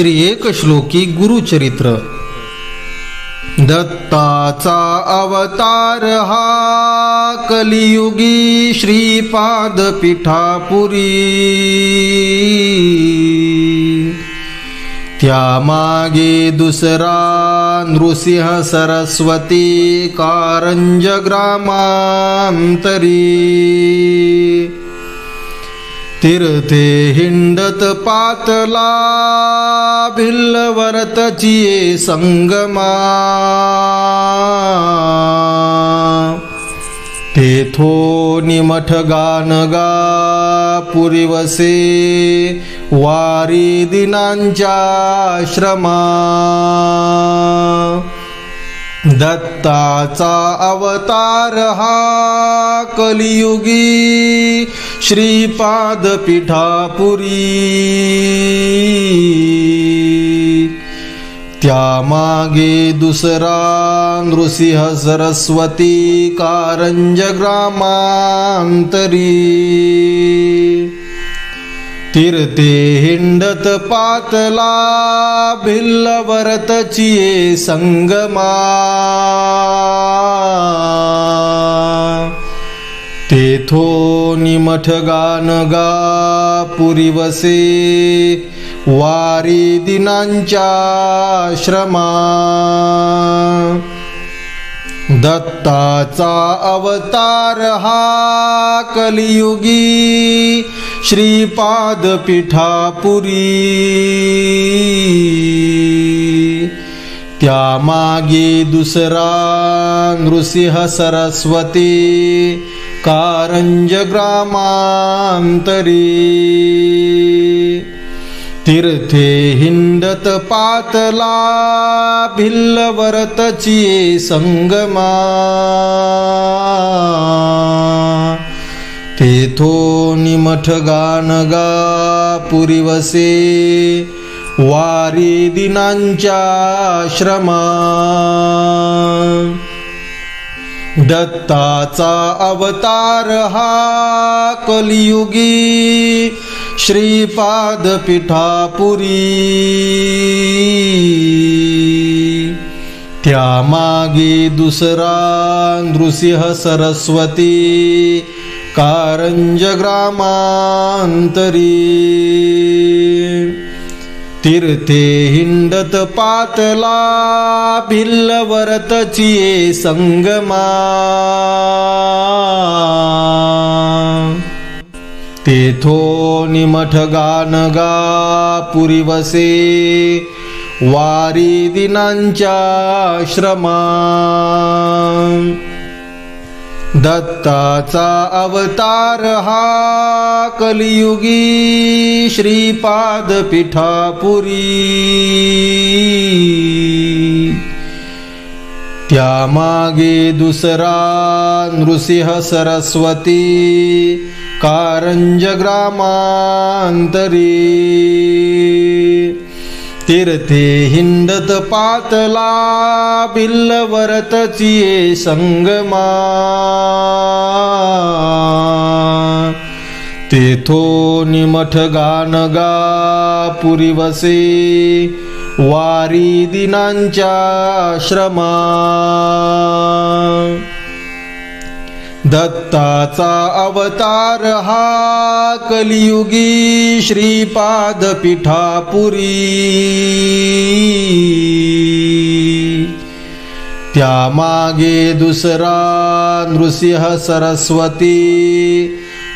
श्री एक श्लोकी गुरुचरित्र. दत्ताचा अवतार हा कलियुगी श्रीपाद पिठापुरी त्यामागे दुसरा नृसिंह सरस्वती कारंज ग्रामांतरी. तीर्थे हिंडत पातला भिल्लवरतची संगमा तेथो निमठ गानगा पुरीवसे वारी दिनांच्या श्रमा दत्ताचा अवतार हा कलियुगी श्रीपाद पिठापुरी त्यामागे दुसरा नृसिंह सरस्वती कारंज ग्रामांतरी. तीर्थे हिंडत पातला भिल्लवरतची संगमा. तेथो निमठ गानगा पुरीवसे वारी दिनांच्या श्रमा दत्ताचा अवतार हा कलियुगी श्रीपाद पिठापुरी त्यामागे दुसरा नृसिंह सरस्वती कारंज ग्रामांतरी. तीर्थे हिंडत पातला भिल्लवरतची संगमा. तेथो निमठ गानगा पुरीवसे वारी दिनांच्या श्रमा दत्ताचा अवतार हा कलियुगी श्रीपाद पिठापुरी त्यामागे दुसरा नृसिंह सरस्वती। कारंज ग्रामांतरी तीर्थे हिंडत पातला भिल्लवरतची संगमा। तेथो निमठ पुरी वसे वारी दिनांच्या श्रमा दत्ताचा अवतार हा कलियुगी श्रीपाद पिठापुरी त्यामागे दुसरा नृसिंह सरस्वती. कारंजग्रामांतरी. तीर्थे हिंडत पातला बिल्लवरतची संगमा. तेथो निमठ गानगा पुरीवसे वारी दिनांच्या श्रमा. दत्ताचा अवतार हा कलियुगी श्रीपाद पिठापुरी त्यामागे दुसरा नृसिंह सरस्वती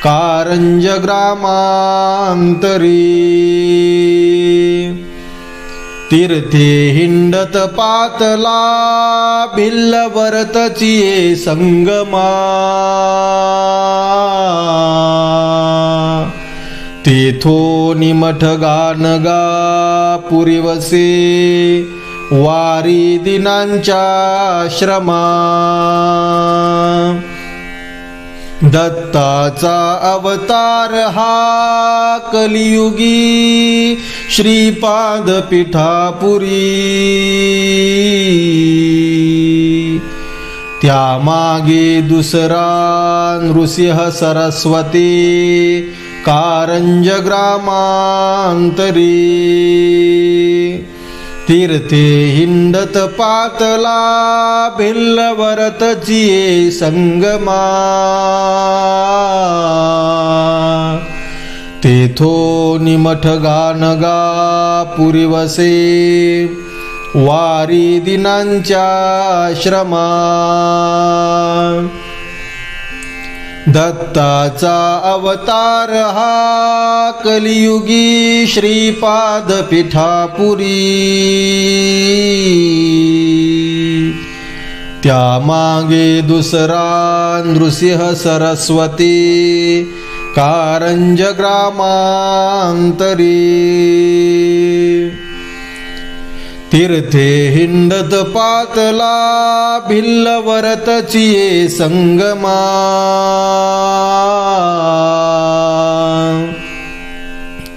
कारंज ग्रामांतरी. तीर्थे हिंडत पातला बिल्लवरतचिये संगमा. तेथो निमठ गानगा पुरीवसे वारी दिनांच्या श्रमा दत्ताचा अवतार हा कलियुगी श्रीपाद पिठापुरी त्यामागे दुसरा नृसिंह सरस्वती कारंज ग्रामांतरी. तीर्थे हिंडत पातला भिल्लवरतची संगमा. तेथो निमठ गानगा पुरीवसे वारी दिनांच्या श्रमा दत्ताचा अवतार हा कलियुगी श्रीपाद पिठापुरी त्या मागे दुसरा नृसिंह सरस्वती कारंज ग्रामांतरी. तीर्थे हिंडत पातला भिल्लवरतची संगमा.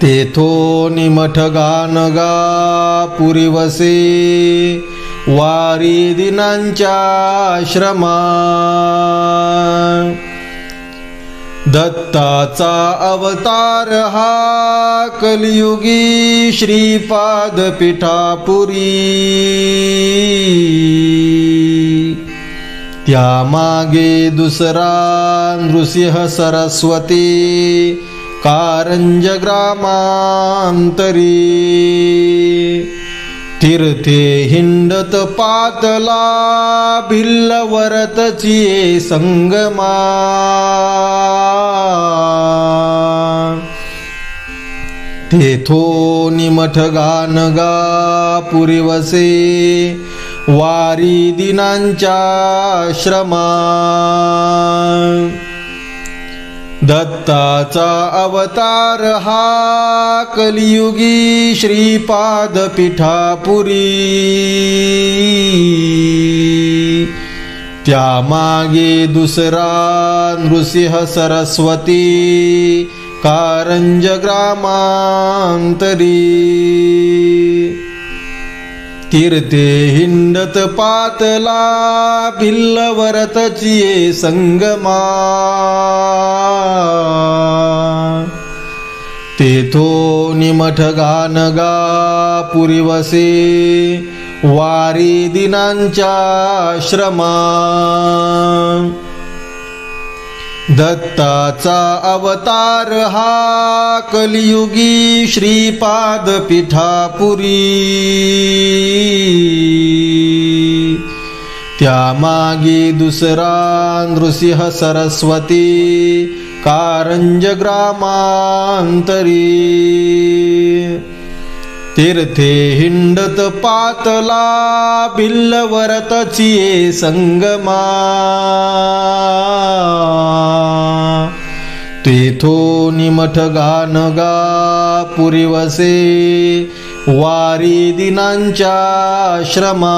तेथो निमठ गानगा पुरीवसे वारी दिनांच्या आश्रमा. दत्ताचा अवतार हा कलियुगी श्रीपाद पिठापुरी त्यामागे दुसरा नृसिंह सरस्वती कारंज ग्रामांतरी. तीर्थे हिंडत पातला भिल्लवरतची संगमा. तेथो निमठ गानगा पुरीवसे वारी दिनांच्या श्रमा. दत्ताचा अवतार हा कलियुगी श्रीपाद पिठापुरी त्या मागे दुसरा नृसिंह सरस्वती कारंज ग्रामांतरी. तीर्थे हिंडत पातला भिल्लवरतची संगमा. तेथो निमठ गानगा पुरीवसे वारी दिनांच्या श्रमा दत्ताचा अवतार हा कलियुगी श्रीपाद पिठापुरी त्यामागी दुसरा नृसिंह सरस्वती कारंज ग्रामांतरी तीर्थे हिंडत पातला बिल्लवरतची संगमा. तेथो निमठ गानगा पुरीवसे वारी दिनांच्या श्रमा